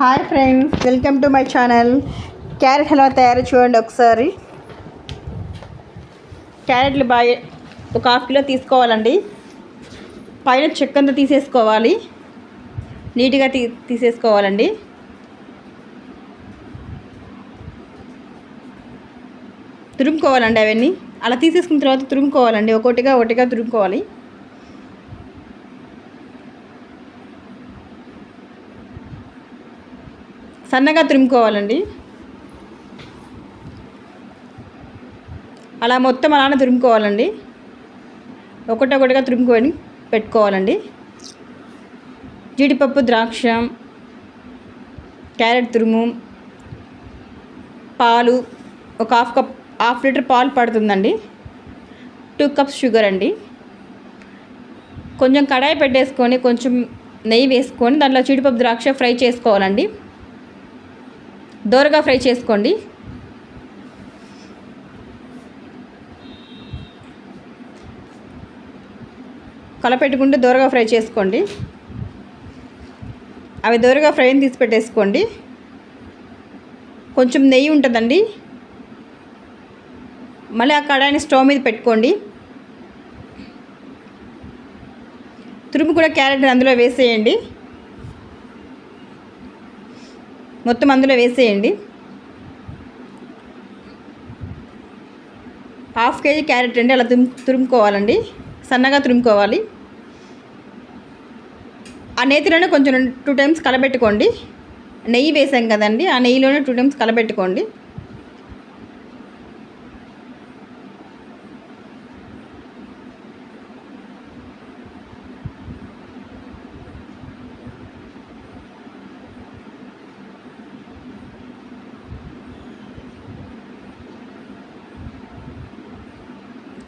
Hi friends welcome to my channel carrot halwa తయారు చూడండి ఒకసారి. క్యారెట్లు బాగా ఒక హాఫ్ కిలో తీసుకోవాలండి. పైన చెక్కంతా తీసేసుకోవాలి. నీట్గా తీ తీసేసుకోవాలండి. తురుముకోవాలండి అవన్నీ. అలా తీసేసుకున్న తర్వాత తురుముకోవాలండి. ఒకటిగా ఒకటిగా తురుముకోవాలి. సన్నగా తురుముకోవాలండి. అలా మొత్తం అలానే తురుముకోవాలండి. ఒకటొకటిగా తురుముకొని పెట్టుకోవాలండి. జీడిపప్పు ద్రాక్ష క్యారెట్ తురుము పాలు ఒక హాఫ్ కప్ హాఫ్ లీటర్ పాలు పడుతుందండి. టూ కప్స్ షుగర్ అండి. కొంచెం కడాయి పెట్టేసుకొని కొంచెం నెయ్యి వేసుకొని దాంట్లో జీడిపప్పు ద్రాక్ష ఫ్రై చేసుకోవాలండి. దోరగా ఫ్రై చేసుకోండి. కలపెట్టుకుంటే దోరగా ఫ్రై చేసుకోండి. అవి దోరగా ఫ్రై తీసి పెట్టేసుకోండి. కొంచెం నెయ్యి ఉంటుందండి. మళ్ళీ ఆ కడాయిని స్టవ్ మీద పెట్టుకోండి. తురుము కూడా క్యారెట్ అందులో వేసేయండి. మొత్తం అందులో వేసేయండి. హాఫ్ కేజీ క్యారెట్ అండి అలా తురుము తురుముకోవాలండి. సన్నగా తురుముకోవాలి. ఆ నేతిలోనే కొంచెం టూ టైమ్స్ కలబెట్టుకోండి. నెయ్యి వేసాం కదండి ఆ నెయ్యిలోనే టూ టైమ్స్ కలబెట్టుకోండి.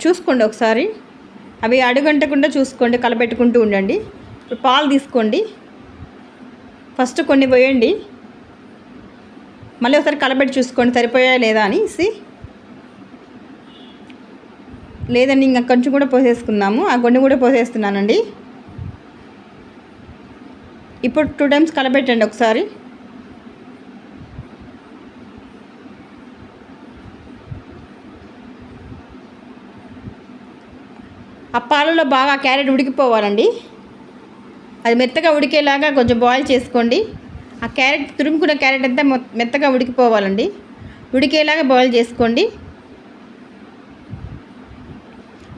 చూసుకోండి ఒకసారి. అవి అడుగంటకుండా చూసుకోండి కలపెట్టుకుంటూ ఉండండి. ఇప్పుడు పాలు తీసుకోండి. ఫస్ట్ కొన్ని పోయండి. మళ్ళీ ఒకసారి కలపెట్టి చూసుకోండి సరిపోయా లేదా అనేసి. లేదండి ఇంకా కొంచెం కూడా పోసేసుకుందాము ఆ కొన్ని కూడా పోసేస్తున్నానండి. ఇప్పుడు టూ టైమ్స్ కలపెట్టండి ఒకసారి. ఆ పాలలో బాగా క్యారెట్ ఉడికిపోవాలండి. అది మెత్తగా ఉడికేలాగా కొంచెం బాయిల్ చేసుకోండి. ఆ క్యారెట్ తురుముకున్న క్యారెట్ అంతా మెత్తగా ఉడికిపోవాలండి. ఉడికేలాగా బాయిల్ చేసుకోండి.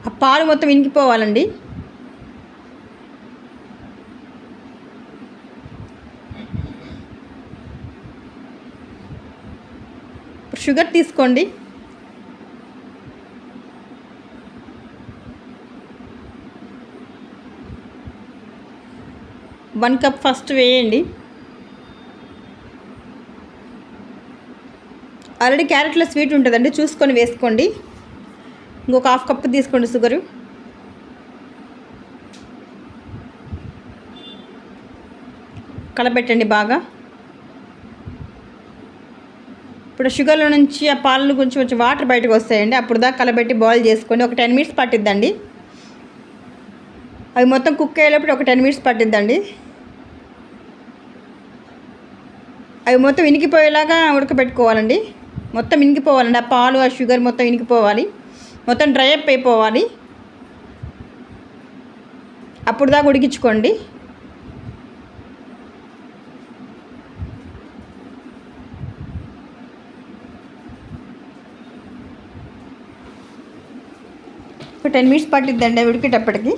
ఆ పాలు మొత్తం ఇంకిపోవాలండి షుగర్ తీసుకోండి. వన్ కప్ ఫస్ట్ వేయండి. ఆల్రెడీ క్యారెట్లో స్వీట్ ఉంటుందండి చూసుకొని వేసుకోండి. ఇంకొక హాఫ్ కప్ తీసుకోండి షుగరు. కలపెట్టండి బాగా. ఇప్పుడు షుగర్లో నుంచి ఆ పాలు కొంచెం కొంచెం వాటర్ బయటకు వస్తాయండి అప్పుడు దాకా కలబెట్టి బాయిల్ చేసుకోండి ఒక టెన్ మినిట్స్ పట్టిద్దండి. అవి మొత్తం కుక్ అయ్యేటప్పుడు ఒక టెన్ మినిట్స్ పట్టిద్దండి. అవి మొత్తం ఇనికిపోయేలాగా ఉడకబెట్టుకోవాలండి. మొత్తం ఇనికిపోవాలండి. ఆ పాలు ఆ షుగర్ మొత్తం ఇనికిపోవాలి. మొత్తం డ్రై అప్ అయిపోవాలి. అప్పుడు దాకా ఉడికించుకోండి. ఒక టెన్ మినిట్స్ పట్టిద్దండి ఉడికేటప్పటికి.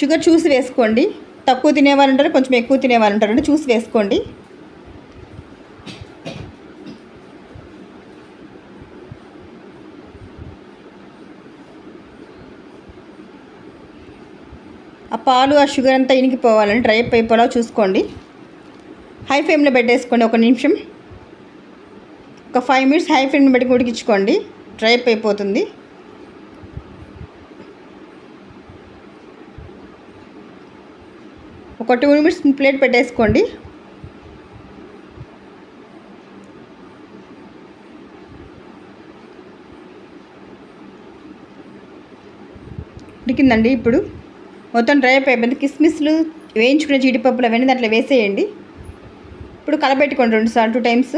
షుగర్ చూసి వేసుకోండి. తక్కువ తినేవారు ఉంటారు కొంచెం ఎక్కువ తినేవారు ఉంటారండి చూసి వేసుకోండి. ఆ పాలు ఆ షుగర్ అంతా ఇనికిపోవాలని డ్రై అయిపోయేలా చూసుకోండి. హై ఫ్లేమ్లో పెట్టేసుకోండి ఒక నిమిషం. ఒక ఫైవ్ మినిట్స్ హై ఫ్లేమ్లో పెట్టి ఉడికించుకోండి. డ్రై అయిపోతుంది. ఒక టూ మినిట్స్ ప్లేట్ పెట్టేసుకోండి. ఉడికిందండి ఇప్పుడు. మొత్తం డ్రై అయిపోయింది. కిస్మిస్లు వేయించుకునే జీడిపప్పులు అవన్నీ దాంట్లో వేసేయండి. ఇప్పుడు కలపెట్టుకోండి రెండు సార్లు టూ టైమ్స్.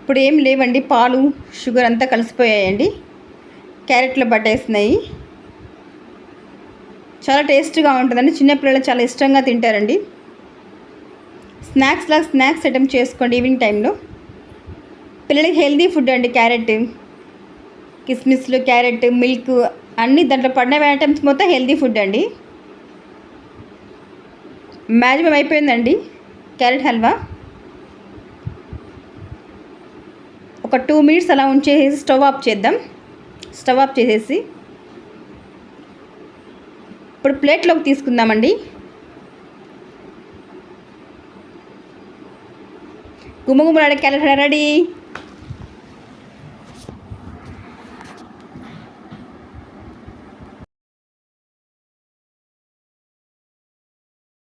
ఇప్పుడు ఏం లేవండి. పాలు షుగర్ అంతా కలిసిపోయాయండి. క్యారెట్లో పట్టేస్తున్నాయి చాలా టేస్ట్గా ఉంటుందండి. చిన్నపిల్లలు చాలా ఇష్టంగా తింటారండి. స్నాక్స్ లాగా స్నాక్స్ ఐటమ్ చేసుకోండి ఈవినింగ్ టైంలో. పిల్లలకి హెల్దీ ఫుడ్ అండి క్యారెట్. కిస్మిస్లు క్యారెట్ మిల్క్ అన్నీ దాంట్లో పడిన ఐటమ్స్ మొత్తం హెల్దీ ఫుడ్ అండి. మ్యాజిమం అయిపోయిందండి. క్యారెట్ హల్వా. ఒక టూ మినిట్స్ అలా ఉంచేసి స్టవ్ ఆఫ్ చేద్దాం. స్టవ్ ఆఫ్ చేసేసి ఇప్పుడు ప్లేట్లోకి తీసుకుందామండి. గుమ్మగుమ్మలాడే క్యారెట్ రెడీ